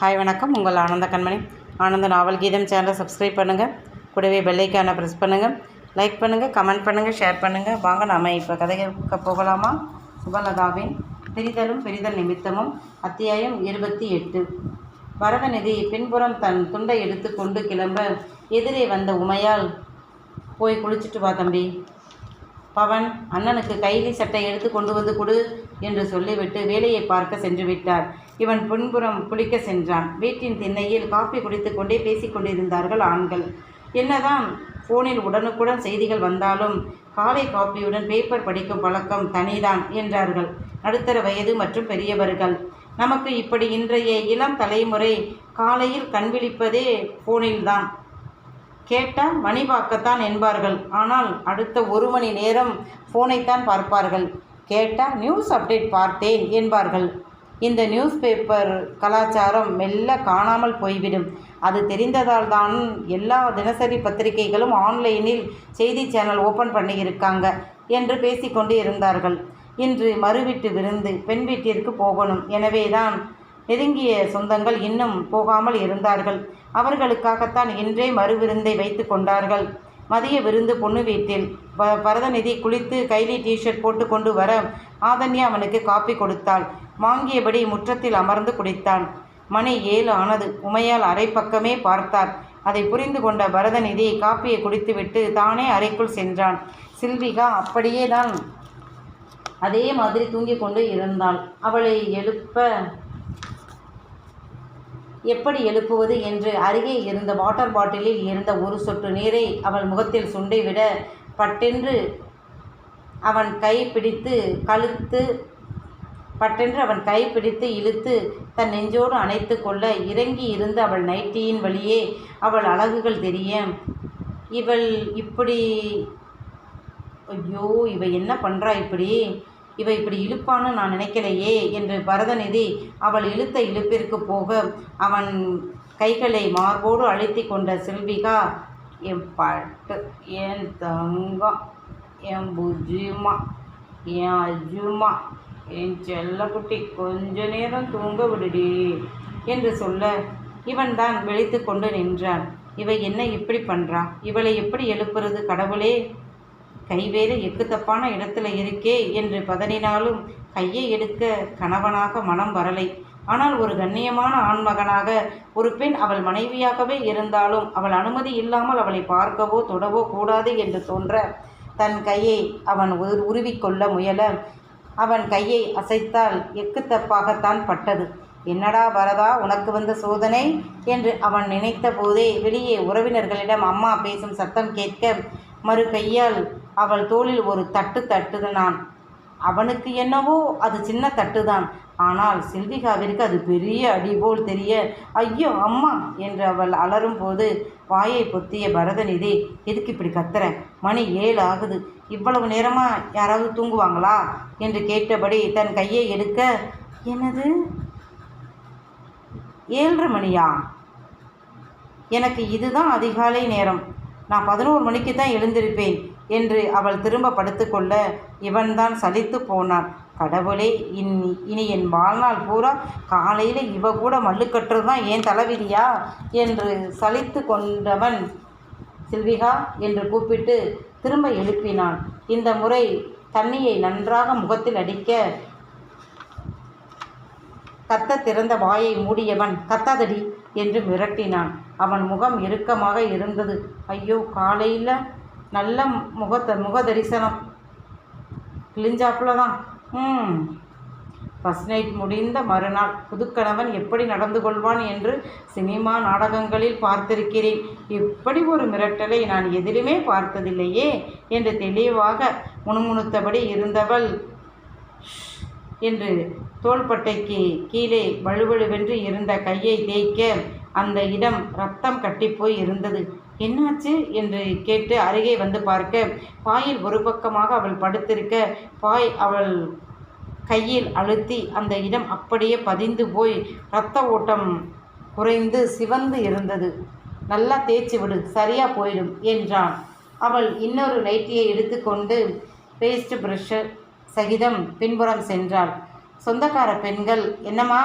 Hi வணக்கம். உங்கள் ஆனந்த கண்மணி. ஆனந்த நாவல் கீதம் சேனலை சப்ஸ்கிரைப் பண்ணுங்கள் கூடவே பெல்லைக்கான ப்ரெஸ் பண்ணுங்கள் லைக் பண்ணுங்கள் கமெண்ட் பண்ணுங்கள் ஷேர் பண்ணுங்கள் வாங்க நாம் இப்போ கதைக்க போகலாமா? சுபலதாவின் பிரிதலும் பிரிதல் நிமித்தமும் அத்தியாயம் இருபத்தி எட்டு. வரதநிதி பின்புறம் தன் துண்டை எடுத்து கொண்டு கிளம்ப எதிரே வந்த உமையால் போய் குளிச்சுட்டு வா தம்பி. பவன் அண்ணனுக்கு கைலி சட்டை எடுத்து கொண்டு வந்து கொடு என்று சொல்லிவிட்டு வேலையை பார்க்க சென்று விட்டார். இவன் பின்புறம் குளிக்க சென்றான். வீட்டின் திண்ணையில் காப்பி குடித்து கொண்டே பேசிக் கொண்டிருந்தார்கள் ஆண்கள். என்னதான்? ஃபோனில் உடனுக்குடன் செய்திகள் வந்தாலும் காலை காப்பியுடன் பேப்பர் படிக்கும் பழக்கம் தனிதான் என்றார்கள். நடுத்தர வயது மற்றும் பெரியவர்கள். நமக்கு இப்படி இன்றைய இளம் தலைமுறை காலையில் கண்விழிப்பதே ஃபோனில்தான் கேட்டால் மணி பார்க்கத்தான் என்பார்கள். ஆனால் அடுத்த ஒரு மணி நேரம் ஃபோனைத்தான் பார்ப்பார்கள். கேட்டால் நியூஸ் அப்டேட் பார்த்தேன் என்பார்கள். இந்த நியூஸ் பேப்பர் கலாச்சாரம் மெல்ல காணாமல் போய்விடும். அது தெரிந்ததால் தான் எல்லா தினசரி பத்திரிகைகளும் ஆன்லைனில் செய்தி சேனல் ஓப்பன் பண்ணியிருக்காங்க என்று பேசிக்கொண்டு இருந்தார்கள். இன்று மறுவீட்டு விருந்து பெண் வீட்டிற்கு போகணும். எனவே தான் நெருங்கிய சொந்தங்கள் இன்னும் போகாமல் இருந்தார்கள். அவர்களுக்காகத்தான் இன்றே மறுவிருந்தை வைத்து கொண்டார்கள். மதிய விருந்து பொண்ணு வீட்டில் ப பரதநிதி குளித்து கைலி டிஷர்ட் போட்டு கொண்டு வர ஆதன்யா அவனுக்கு காப்பி கொடுத்தாள். வாங்கியபடி முற்றத்தில் அமர்ந்து குடித்தான். மணி ஏழு ஆனது. உமையால் அரை பக்கமே பார்த்தார். அதை புரிந்து கொண்ட பரதநிதி காப்பியை குடித்துவிட்டு தானே அறைக்குள் சென்றான். சில்விகா அப்படியே தான் அதே மாதிரி தூங்கிக் கொண்டு இருந்தாள். அவளை எழுப்ப எப்படி எழுப்புவது என்று அருகே இருந்த வாட்டர் பாட்டிலில் இருந்த ஒரு சொட்டு நீரை அவள் முகத்தில் சுண்டிவிட பட்டென்று அவன் கை பிடித்து கழுத்து பட்டென்று அவன் கை பிடித்து இழுத்து தன் நெஞ்சோடு அணைத்து கொள்ள இறங்கி இருந்த அவள் நைட்டியின் வழியே அவள் அழகுகள் தெரிய இவள் இப்படி ஐயோ இவ என்ன பண்ணுறா இப்படி? இவ இப்படி இழுப்பான்னு நான் நினைக்கலையே என்று பரதநிதி அவள் இழுத்த இழுப்பிற்கு போக அவன் கைகளை மார்போடு அழுத்தி கொண்ட செல்விகா என் பட்டு என் தங்கம் என் புஜிமா என் அஜுமா என் செல்லக்குட்டி கொஞ்ச நேரம் தூங்க விடுடி என்று சொல்ல இவன் தான் விழித்து கொண்டு நின்றான். இவ என்ன இப்படி பண்ணுறா இவளை எப்படி எழுப்புறது கடவுளே? கைவேறு எக்கு தப்பான இடத்துல இருக்கே என்று பதனினாலும் கையை எடுக்க கணவனாக மனம் வரலை. ஆனால் ஒரு கண்ணியமான ஆண்மகனாக ஒரு பெண் அவள் மனைவியாகவே இருந்தாலும் அவள் அனுமதி இல்லாமல் அவளை பார்க்கவோ தொடவோ கூடாது என்று தோன்ற தன் கையை அவன் உருவிக்கொள்ள முயல அவன் கையை அசைத்தால் எக்கு தப்பாகத்தான் பட்டது. என்னடா வரதா உனக்கு வந்த சோதனை? என்று அவன் நினைத்த போதே வெளியே உறவினர்களிடம் அம்மா பேசும் சத்தம் கேட்க மறு கையால் அவள் தோளில் ஒரு தட்டு தட்டுதனான். அவனுக்கு என்னவோ அது சின்ன தட்டுதான். ஆனால் சில்விகாவிற்கு அது பெரிய அடி போல் தெரிய ஐயோ அம்மா என்று அவள் அலறும் போது வாயை பொத்திய பரதநிதி எதுக்கு இப்படி கத்துற? மணி ஏழு ஆகுது. இவ்வளவு நேரமாக யாராவது தூங்குவாங்களா? என்று கேட்டபடி தன் கையை எடுக்க என்னது? ஏழரை மணியா? எனக்கு இதுதான் அதிகாலை நேரம். நான் பதினோரு மணிக்கு தான் எழுந்திருப்பேன். என்று அவள் திரும்ப படுத்துக்கொள்ள இவன்தான் சலித்து போனான். கடவுளே இன் இனி என் வாழ்நாள் பூரா காலையில் இவ கூட மல்லு தான் ஏன் தலைவிதியா? என்று சலித்து கொண்டவன் சில்விகா என்று கூப்பிட்டு திரும்ப எழுப்பினான். இந்த முறை தண்ணியை நன்றாக முகத்தில் அடிக்க கத்த திறந்த வாயை மூடியவன் கத்தாதடி என்று மிரட்டினான். அவன் முகம் இறுக்கமாக இருந்தது. ஐயோ காலையில் நல்ல முகத்த முக தரிசனம் கிழிஞ்சாப்புல தான் ம் ஃபஸ்ட் நைட் முடிந்த மறுநாள் புதுக்கணவன் எப்படி நடந்து கொள்வான் என்று சினிமா நாடகங்களில் பார்த்திருக்கிறேன். இப்படி ஒரு மிரட்டலை நான் எதிலுமே பார்த்ததில்லையே என்று தெளிவாக முணுமுணுத்தபடி இருந்தவள் என்று தோள்பட்டைக்கு கீழே வழுவழுவென்று இருந்த கையை தேய்க்க அந்த இடம் ரத்தம் கட்டிப்போய் இருந்தது. என்னாச்சு என்று கேட்டு அருகே வந்து பார்க்க பாயில் ஒரு பக்கமாக அவள் படுத்திருக்க பாய் அவள் கையில் அழுத்தி அந்த இடம் அப்படியே பதிந்து போய் இரத்த ஓட்டம் குறைந்து சிவந்து இருந்தது. நல்லா தேய்ச்சி விடு சரியா போயிடும் என்றான். அவள் இன்னொரு நைட்டியை எடுத்துக்கொண்டு பேஸ்ட் ப்ரஷர் சகிதம் பின்புறம் சென்றாள். சொந்தக்கார பெண்கள் என்னம்மா?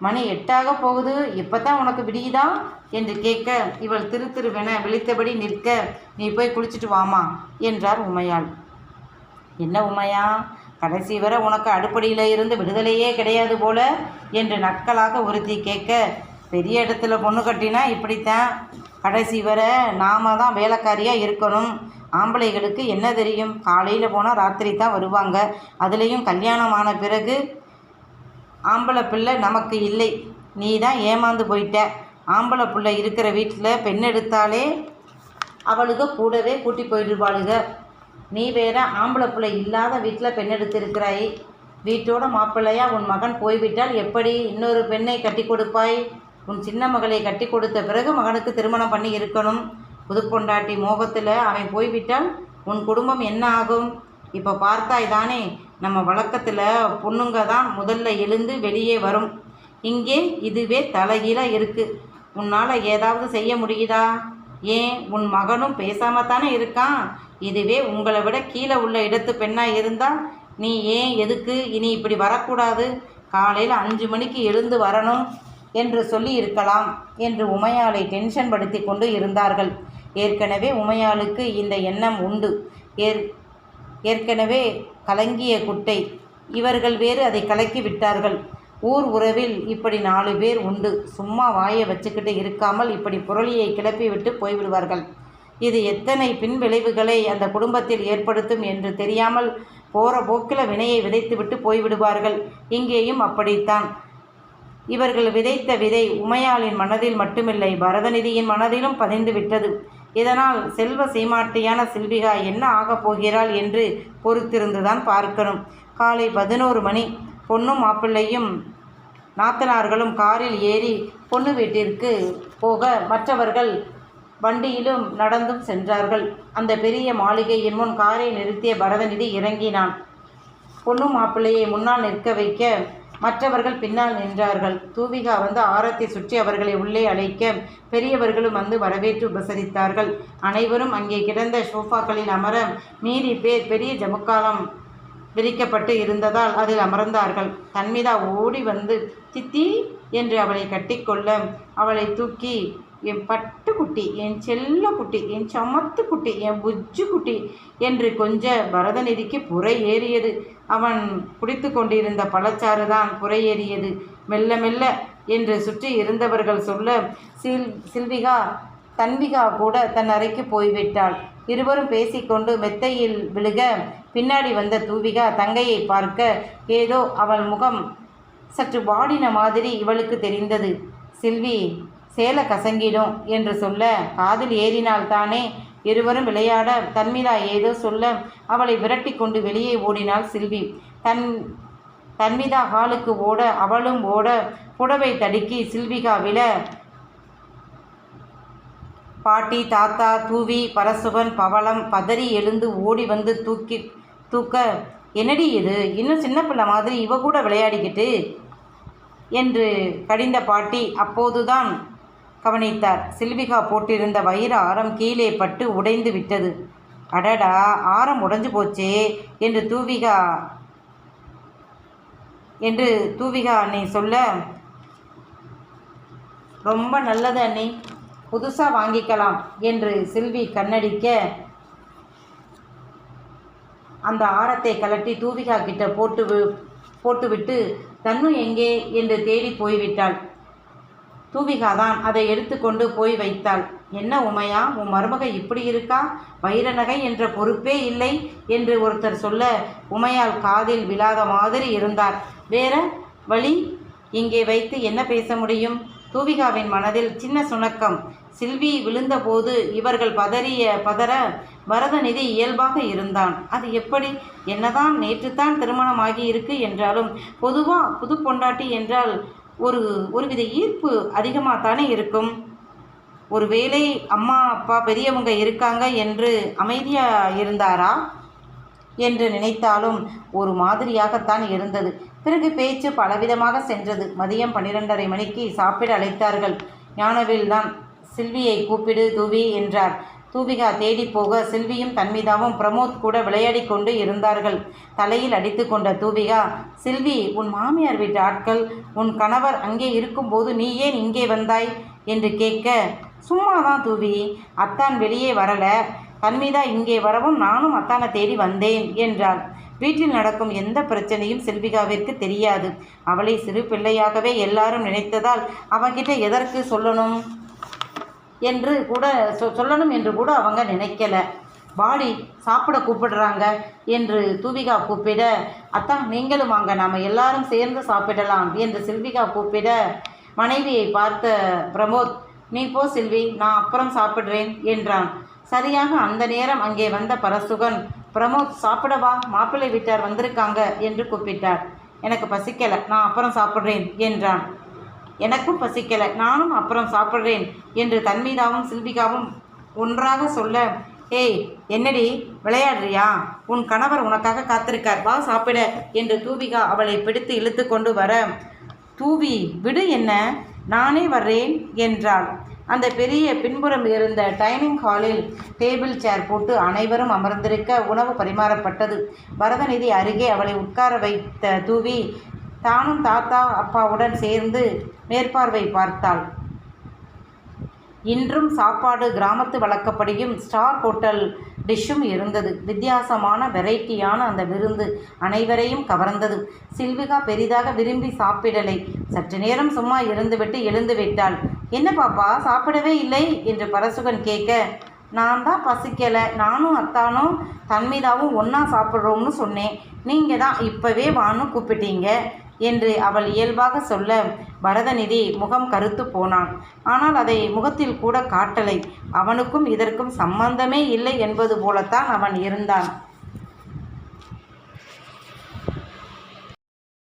மணி எட்டாக போகுது. இப்போ தான் உனக்கு விடியுதா? என்று கேட்க இவள் திரு திருவென விழித்தபடி நிற்க நீ போய் குளிச்சுட்டு வாமா என்றார் உமையாள். என்ன உமையா? கடைசி வரை உனக்கு அடுப்படியில் இருந்து விடுதலையே கிடையாது போல என்று நக்கலாக உறுத்தி கேட்க பெரிய இடத்துல பொண்ணு கட்டினா இப்படித்தான். கடைசி வரை நாம தான் வேலைக்காரியாக இருக்கணும். ஆம்பளைகளுக்கு என்ன தெரியும்? காலையில் போனால் ராத்திரி தான் வருவாங்க. அதுலேயும் கல்யாணம் ஆன பிறகு ஆம்பளை பிள்ளை நமக்கு இல்லை. நீ தான் ஏமாந்து போயிட்ட. ஆம்பளை பிள்ளை இருக்கிற வீட்டில் பெண் எடுத்தாலே அவளுக கூடவே கூட்டி போயிடுவாளுக. நீ வேற ஆம்பளை பிள்ளை இல்லாத வீட்டில் பெண் எடுத்திருக்கிறாய். வீட்டோட மாப்பிள்ளையா உன் மகன் போய்விட்டால் எப்படி இன்னொரு பெண்ணை கட்டி கொடுப்பாய்? உன் சின்ன மகளை கட்டி கொடுத்த பிறகு மகனுக்கு திருமணம் பண்ணி இருக்கணும். புதுப்பொண்டாட்டி மோகத்தில் அவன் போய்விட்டால் உன் குடும்பம் என்ன ஆகும்? இப்போ பார்த்தாய் தானே நம்ம வழக்கத்தில் பொண்ணுங்க தான் முதல்ல எழுந்து வெளியே வரும். இங்கே இதுவே தலைகீழாக இருக்குது உன்னால் ஏதாவது செய்ய முடியுதா? ஏன்? உன் மகனும் பேசாம தானே இருக்கான். இதுவே உங்களை விட கீழே உள்ள இடத்து பெண்ணாக இருந்தால் நீ ஏன் எதுக்கு இனி இப்படி வரக்கூடாது? காலையில் அஞ்சு மணிக்கு எழுந்து வரணும் என்று சொல்லி இருக்கலாம் என்று உமையாளை டென்ஷன் படுத்தி கொண்டு இருந்தார்கள். ஏற்கனவே உமையாளுக்கு இந்த எண்ணம் உண்டு. ஏற் ஏற்கனவே கலங்கிய குட்டை. இவர்கள் வேறு அதை கலக்கி விட்டார்கள். ஊர் உறவில் இப்படி நாலு பேர் உண்டு. சும்மா வாயை வச்சுக்கிட்டு இருக்காமல் இப்படி புரளியை கிளப்பி விட்டு போய்விடுவார்கள். இது எத்தனை பின் விளைவுகளை அந்த குடும்பத்தில் ஏற்படுத்தும் என்று தெரியாமல் போகிற போக்கில் வினையை விதைத்துவிட்டு போய்விடுவார்கள். இங்கேயும் அப்படித்தான். இவர்கள் விதைத்த விதை உமையாளின் மனதில் மட்டுமில்லை பரதநிதியின் மனதிலும் பதிந்து விட்டது. இதனால் செல்வ சீமாட்டியான சில்விகா என்ன ஆகப் போகிறாள் என்று பொறுத்திருந்துதான் பார்க்கணும். காலை பதினோரு மணி. பொண்ணும் மாப்பிள்ளையும் நாத்தனார்களும் காரில் ஏறி பொண்ணு வீட்டிற்கு போக மற்றவர்கள் வண்டியிலும் நடந்தும் சென்றார்கள். அந்த பெரிய மாளிகையின் முன் காரை நிறுத்திய பரதநிதி இறங்கினான். பொண்ணு மாப்பிள்ளையை முன்னால் நிற்க வைக்க மற்றவர்கள் பின்னால் நின்றார்கள். தூவிகா வந்து ஆரத்தை சுற்றி அவர்களை உள்ளே அழைக்க பெரியவர்களும் வந்து வரவேற்று உபசரித்தார்கள். அனைவரும் அங்கே கிடந்த சோஃபாக்களில் அமர மீறி பேர் பெரிய ஜமுக்காலம் விரிக்கப்பட்டு இருந்ததால் அதில் அமர்ந்தார்கள். தன்மிதா ஓடி வந்து தித்தி என்று அவளை கட்டிக்கொள்ள அவளை தூக்கி என் பட்டு குட்டி என் செல்ல குட்டி என் சமத்து குட்டி என் புஜ்ஜு குட்டி என்று கொஞ்ச பரதநிதிக்கு புறை ஏறியது. அவன் குடித்து கொண்டிருந்த பழச்சாறு தான் புறை ஏறியது. மெல்ல மெல்ல என்று சுற்றி இருந்தவர்கள் சொல்ல சில் சில்விகா தன்விகா கூட தன் அறைக்கு போய்விட்டாள். இருவரும் பேசிக்கொண்டு மெத்தையில் விழுக பின்னாடி வந்த தூவிகா தங்கையை பார்க்க ஏதோ அவள் முகம் சற்று வாடின மாதிரி இவளுக்கு தெரிந்தது. சில்வி சேலை கசங்கிடும் என்று சொல்ல காதில் ஏறினால்தானே இருவரும் விளையாட தன்மிதா ஏதோ சொல்ல அவளை விரட்டி கொண்டு வெளியே ஓடினாள் சில்வி. தன் தன்மிதா ஹாலுக்கு ஓட அவளும் ஓட புடவை தடுக்கி சில்விகா விழ பாட்டி தாத்தா தூவி பரசுவன் பவளம் பதறி எழுந்து ஓடி வந்து தூக்கி தூக்க என்னடி இது? இன்னும் சின்ன பிள்ளை மாதிரி இவ கூட விளையாடிக்கிட்டு? என்று கடிந்த பாட்டி அப்போதுதான் கவனித்தார். சில்விகா போட்டிருந்த வயிறு ஆரம் கீழே பட்டு உடைந்து விட்டது. அடடா ஆரம் உடைஞ்சு போச்சே என்று தூவிகா என்று தூவிகா அன்னை சொல்ல ரொம்ப நல்லது அண்ணி புதுசாக வாங்கிக்கலாம் என்று சில்வி கண்ணடிக்க அந்த ஆரத்தை கலட்டி தூவிகா கிட்ட போட்டு வி- போட்டுவிட்டு தன்னு எங்கே? என்று தேடி போய்விட்டாள். தூவிகா தான் அதை எடுத்துக்கொண்டு போய் வைத்தாள். என்ன உமையா உன் மருமக இப்படி இருக்கா? வைர நகை என்ற பொறுப்பே இல்லை என்று ஒருத்தர் சொல்ல உமையால் காதில் விழாத மாதிரி இருந்தார். வேற வழி? இங்கே வைத்து என்ன பேச முடியும்? தூவிகாவின் மனதில் சின்ன சுணக்கம். சில்வி விழுந்தபோது இவர்கள் பதறிய பதற பரதநிதி இயல்பாக இருந்தான். அது எப்படி? என்னதான் நேற்றுத்தான் திருமணமாகி இருக்கு என்றாலும் பொதுவாக புது பொண்டாட்டி என்றால் ஒரு ஒருவித ஈர்ப்பு அதிகமாக தானே இருக்கும். ஒருவேளை அம்மா அப்பா பெரியவங்க இருக்காங்க என்று அமைதியாக இருந்தாரா என்று நினைத்தாலும் ஒரு மாதிரியாகத்தான் இருந்தது. பிறகு பேச்சு பலவிதமாக சென்றது. மதியம் பன்னிரெண்டரை மணிக்கு சாப்பிட அழைத்தார்கள். ஞானவேல் தான் சில்வியை கூப்பிடு தூவி என்றார். தூபிகா தேடி போக சில்வியும் தன்மிதாவும் பிரமோத் கூட விளையாடி கொண்டு இருந்தார்கள். தலையில் அடித்து கொண்ட தூபிகா சில்வி உன் மாமியார் வீட்டு ஆட்கள் உன் கணவர் அங்கே இருக்கும்போது நீ ஏன் இங்கே வந்தாய்? என்று கேட்க சும்மா தான் தூவி அத்தான் வெளியே வரல. தன்மீதா இங்கே வரவும் நானும் அத்தானை தேடி வந்தேன் என்றாள். வீட்டில் நடக்கும் எந்த பிரச்சனையும் செல்விகாவிற்கு தெரியாது. அவளை சிறு பிள்ளையாகவே எல்லாரும் நினைத்ததால் அவகிட்ட எதற்கு சொல்லணும்? என்று கூட சொ சொல்லணும் என்று கூட அவங்க நினைக்கல. பாடி சாப்பிட கூப்பிடுறாங்க என்று தூவிகா கூப்பிட அத்தான் நீங்களும் வாங்க நாம் எல்லாரும் சேர்ந்து சாப்பிடலாம் என்று செல்விகா கூப்பிட மனைவியை பார்த்த பிரமோத் நீ போ செல்வி நான் அப்புறம் சாப்பிட்றேன் என்றான். சரியாக அந்த நேரம் அங்கே வந்த பரசுகன் பிரமோத் சாப்பிடவா மாப்பிள்ளை வீட்டார் வந்திருக்காங்க என்று கூப்பிட்டார். எனக்கு பசிக்கலை நான் அப்புறம் சாப்பிட்றேன் என்றான். எனக்கும் பசிக்கலை. நானும் அப்புறம் சாப்பிட்றேன் என்று தன்மீதாவும் சில்விகாவும் ஒன்றாக சொல்ல ஏய் என்னடி விளையாடுறியா? உன் கணவர் உனக்காக காத்திருக்கார். வா சாப்பிட என்று தூவிகா அவளை பிடித்து இழுத்து கொண்டு வர தூவி விடு என்ன? நானே வர்றேன் என்றாள். அந்த பெரிய பின்புறம் இருந்த டைனிங் ஹாலில் டேபிள் சேர் போட்டு அனைவரும் அமர்ந்திருக்க உணவு பரிமாறப்பட்டது. பரதநிதி அருகே அவளை உட்கார வைத்த தூவி தானும் தாத்தா அப்பாவுடன் சேர்ந்து மேற்பார்வை பார்த்தாள். இன்றும் சாப்பாடு கிராமத்து வழக்கப்படியும் ஸ்டார் ஹோட்டல் டிஷ்ஷும் இருந்தது. வித்தியாசமான வெரைட்டியான அந்த விருந்து அனைவரையும் கவர்ந்தது. சில்விகா பெரிதாக விரும்பி சாப்பிடலை. சற்று நேரம் சும்மா இருந்துவிட்டு எழுந்து விட்டாள். என்ன பாப்பா சாப்பிடவே இல்லை? என்று பரசுகன் கேட்க நான் தான் பசிக்கலை. நானும் அத்தானும் தன்மீதாவும் ஒன்றா சாப்பிட்றோம்னு சொன்னேன். நீங்கள் தான் இப்போவே வான்னு கூப்பிட்டீங்க. என்று அவள் இயல்பாக சொல்ல பரதநிதி முகம் கருத்து போனான். ஆனால் அதை முகத்தில் கூட காட்டலை. அவனுக்கும் இதற்கும் சம்பந்தமே இல்லை என்பது போலத்தான் அவன் இருந்தான்.